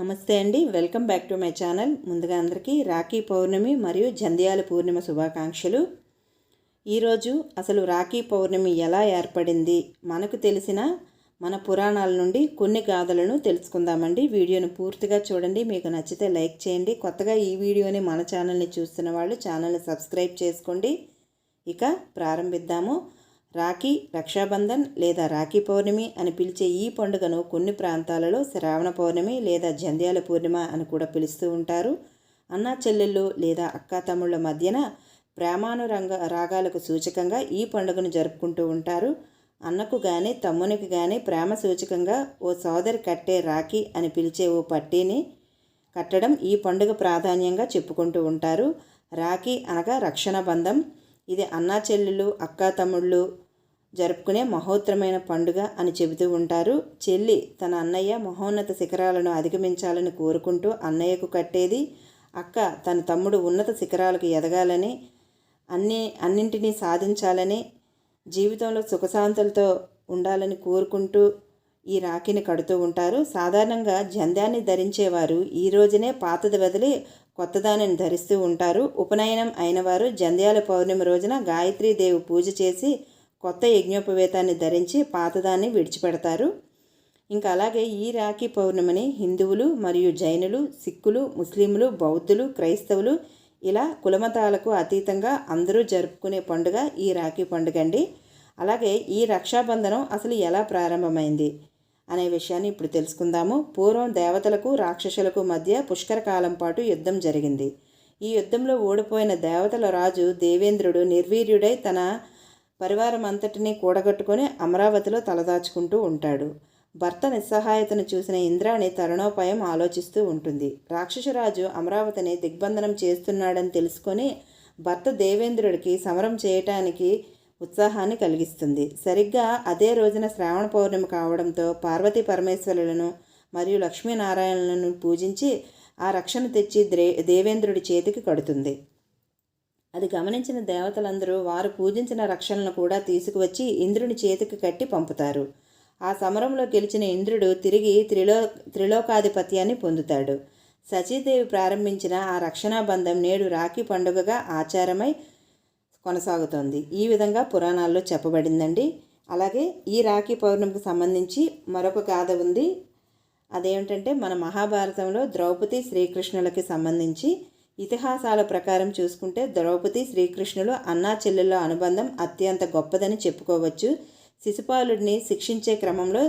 నమస్తే అండి. Welcome back to my channel. ముందుగా అందరికీ రాఖీ పౌర్ణమి మరియు జంధ్యాల పూర్ణిమ శుభాకాంక్షలు. ఈరోజు అసలు రాఖీ పౌర్ణమి ఎలా ఏర్పడింది? మనకు తెలిసిన మన పురాణాల నుండి కొన్ని గాథలను తెలుసుకుందామండి. వీడియోను పూర్తిగా చూడండి. మీకు నచ్చితే లైక్ చేయండి. కొత్తగా ఈ వీడియోని మన ఛానల్ని చూస్తున్న వాళ్ళు ఛానల్ని సబ్స్క్రైబ్ చేసుకోండి. ఇక ప్రారంభిద్దాము. రాఖీ రక్షాబంధన్ లేదా రాఖీ పౌర్ణమి అని పిలిచే ఈ పండుగను కొన్ని ప్రాంతాలలో శ్రావణ పౌర్ణమి లేదా జంధ్యాల పూర్ణిమ అని కూడా పిలుస్తూ ఉంటారు. అన్నా చెల్లెళ్ళు లేదా అక్కా తమ్ముళ్ళ మధ్యన ప్రేమానురంగ రాగాలకు సూచకంగా ఈ పండుగను జరుపుకుంటూ ఉంటారు. అన్నకు కానీ తమ్మునికి కానీ ప్రేమ సూచకంగా ఓ సోదరి కట్టే రాఖీ అని పిలిచే ఓ పట్టీని కట్టడం ఈ పండుగ ప్రాధాన్యంగా చెప్పుకుంటూ ఉంటారు. రాఖీ అనగా రక్షణ బంధం. ఇది అన్నా చెల్లెలు అక్కా తమ్ముళ్ళు జరుపుకునే మహోత్తరమైన పండుగ అని చెబుతూ ఉంటారు. చెల్లి తన అన్నయ్య మహోన్నత శిఖరాలను అధిగమించాలని కోరుకుంటూ అన్నయ్యకు కట్టేది అక్క తన తమ్ముడు ఉన్నత శిఖరాలకు ఎదగాలని అన్ని అన్నింటినీ సాధించాలని జీవితంలో సుఖశాంతులతో ఉండాలని కోరుకుంటూ ఈ రాఖీని కడుతూ ఉంటారు. సాధారణంగా జంధ్యాన్ని ధరించేవారు ఈ రోజునే పాతది వదిలి కొత్తదానిని ధరిస్తూ ఉంటారు. ఉపనయనం అయినవారు జంధ్యాల పౌర్ణమి రోజున గాయత్రీదేవి పూజ చేసి కొత్త యజ్ఞోపవేతాన్ని ధరించి పాతదాన్ని విడిచిపెడతారు. ఇంకా అలాగే ఈ రాఖీ పౌర్ణమిని హిందువులు మరియు జైనులు సిక్కులు ముస్లింలు బౌద్ధులు క్రైస్తవులు ఇలా కులమతాలకు అతీతంగా అందరూ జరుపుకునే పండుగ ఈ రాఖీ పండుగ అండి. అలాగే ఈ రక్షాబంధనం అసలు ఎలా ప్రారంభమైంది? అనే విషయాన్ని ఇప్పుడు తెలుసుకుందాము. పూర్వం దేవతలకు రాక్షసులకు మధ్య పుష్కర కాలం పాటు యుద్ధం జరిగింది. ఈ యుద్ధంలో ఓడిపోయిన దేవతల రాజు దేవేంద్రుడు నిర్వీర్యుడై తన పరివారం అంతటినీ కూడగట్టుకొని అమరావతిలో తలదాచుకుంటూ ఉంటాడు. భర్త నిస్సహాయతను చూసిన ఇంద్రాణి తరుణోపాయం ఆలోచిస్తూ ఉంటుంది. రాక్షసరాజు అమరావతిని దిగ్బంధనం చేస్తున్నాడని తెలుసుకొని భర్త దేవేంద్రుడికి సమరం చేయటానికి ఉత్సాహాన్ని కలిగిస్తుంది. సరిగ్గా అదే రోజున శ్రావణ పౌర్ణమి కావడంతో పార్వతీ పరమేశ్వరులను మరియు లక్ష్మీనారాయణలను పూజించి ఆ రక్షణ తెచ్చి దేవేంద్రుడి చేతికి కడుతుంది. అది గమనించిన దేవతలందరూ వారు పూజించిన రక్షణను కూడా తీసుకువచ్చి ఇంద్రుని చేతికి కట్టి పంపుతారు. ఆ సమరంలో గెలిచిన ఇంద్రుడు తిరిగి త్రిలో త్రిలోకాధిపత్యాన్ని పొందుతాడు. సచీదేవి ప్రారంభించిన ఆ రక్షణా బంధం నేడు రాఖీ పండుగగా ఆచారమై కొనసాగుతోంది. ఈ విధంగా పురాణాల్లో చెప్పబడిందండి. అలాగే ఈ రాఖీ పౌర్ణమికి సంబంధించి మరొక గాథ ఉంది. అదేమిటంటే మన మహాభారతంలో ద్రౌపది శ్రీకృష్ణులకి సంబంధించి ఇతిహాసాల ప్రకారం చూసుకుంటే ద్రౌపది శ్రీకృష్ణులు అన్నా చెల్లెళ్ళ అనుబంధం అత్యంత గొప్పదని చెప్పుకోవచ్చు. శిశుపాలుడిని శిక్షించే క్రమంలో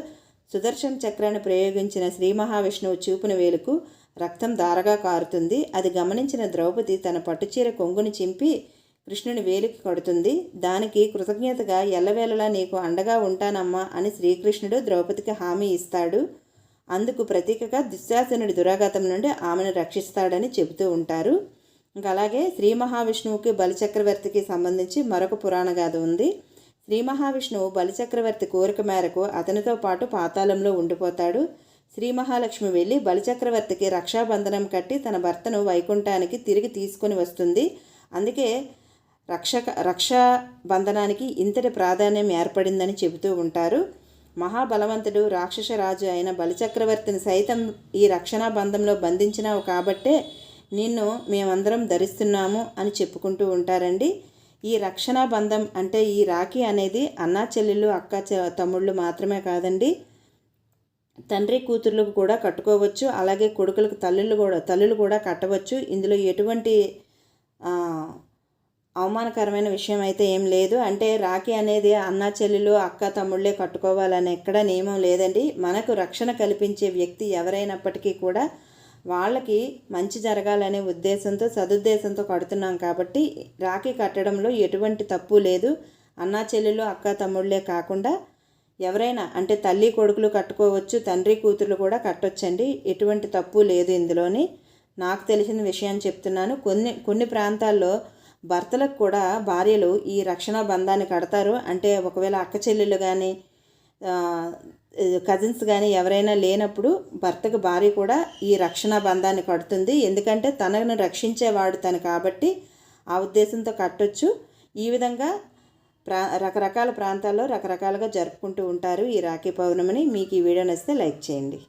సుదర్శన చక్రాన్ని ప్రయోగించిన శ్రీ మహావిష్ణువు చూపున వేలుకు రక్తం దారగా కారుతుంది. అది గమనించిన ద్రౌపది తన పట్టుచీర కొంగుని చింపి కృష్ణుని వేలికి కొడుతుంది. దానికి కృతజ్ఞతగా ఎల్లవేళలా నీకు అండగా ఉంటానమ్మా అని శ్రీకృష్ణుడు ద్రౌపదికి హామీ ఇస్తాడు. అందుకు ప్రతీకగా దుశ్శాసనుడి దురాఘాతం నుండి ఆమెను రక్షిస్తాడని చెబుతూ ఉంటారు. ఇంకా అలాగే శ్రీ మహావిష్ణువుకి బలిచక్రవర్తికి సంబంధించి మరొక పురాణ గాథ ఉంది. శ్రీ మహావిష్ణువు బలిచక్రవర్తి కోరిక మేరకు అతనితో పాటు పాతాళంలో ఉండిపోతాడు. శ్రీ మహాలక్ష్మి వెళ్ళి బలిచక్రవర్తికి రక్షాబంధనం కట్టి తన భర్తను వైకుంఠానికి తిరిగి తీసుకొని వస్తుంది. అందుకే రక్షక రక్షాబంధనానికి ఇంతటి ప్రాధాన్యం ఏర్పడిందని చెబుతూ ఉంటారు. మహాబలవంతుడు రాక్షసరాజు అయిన బలిచక్రవర్తిని సైతం ఈ రక్షణ బంధంలో బంధించినావు కాబట్టే నిన్ను మేమందరం ధరిస్తున్నాము అని చెప్పుకుంటూ ఉంటారండి. ఈ రక్షణ బంధం అంటే ఈ రాఖీ అనేది అన్నా చెల్లెళ్ళు అక్క తమ్ముళ్ళు మాత్రమే కాదండి. తండ్రి కూతుర్లకు కూడా కట్టుకోవచ్చు అలాగే కొడుకులకు తల్లులు కూడా తల్లులు కూడా కట్టవచ్చు. ఇందులో ఎటువంటి అవమానకరమైన విషయం అయితే ఏం లేదు. అంటే రాఖీ అనేది అన్న చెల్లెలు అక్క తమ్ముళ్ళే కట్టుకోవాలని ఎక్కడ నియమం లేదండి. మనకు రక్షణ కల్పించే వ్యక్తి ఎవరైనప్పటికీ కూడా వాళ్ళకి మంచి జరగాలనే ఉద్దేశంతో సదుద్దేశంతో కడుతున్నాం కాబట్టి రాఖీ కట్టడంలో ఎటువంటి తప్పు లేదు. అన్న చెల్లెలు అక్క తమ్ముళ్ళే కాకుండా ఎవరైనా అంటే తల్లి కొడుకులు కట్టుకోవచ్చు తండ్రి కూతురు కూడా కట్టొచ్చండి. ఎటువంటి తప్పు లేదు ఇందులోని. నాకు తెలిసిన విషయాన్ని చెప్తున్నాను. కొన్ని కొన్ని ప్రాంతాల్లో భర్తలకు కూడా భార్యలు ఈ రక్షణ బంధాన్ని కడతారు. అంటే ఒకవేళ అక్క చెల్లెలు కానీ కజిన్స్ కానీ ఎవరైనా లేనప్పుడు భర్తకు భార్య కూడా ఈ రక్షణ బంధాన్ని కడుతుంది. ఎందుకంటే తనను రక్షించేవాడు తను కాబట్టి ఆ ఉద్దేశంతో కట్టొచ్చు. ఈ విధంగా ప్రా రకరకాల ప్రాంతాల్లో రకరకాలుగా జరుపుకుంటూ ఉంటారు ఈ రాఖీ పౌర్ణమిని. మీకు ఈ వీడియో నచ్చితే లైక్ చేయండి.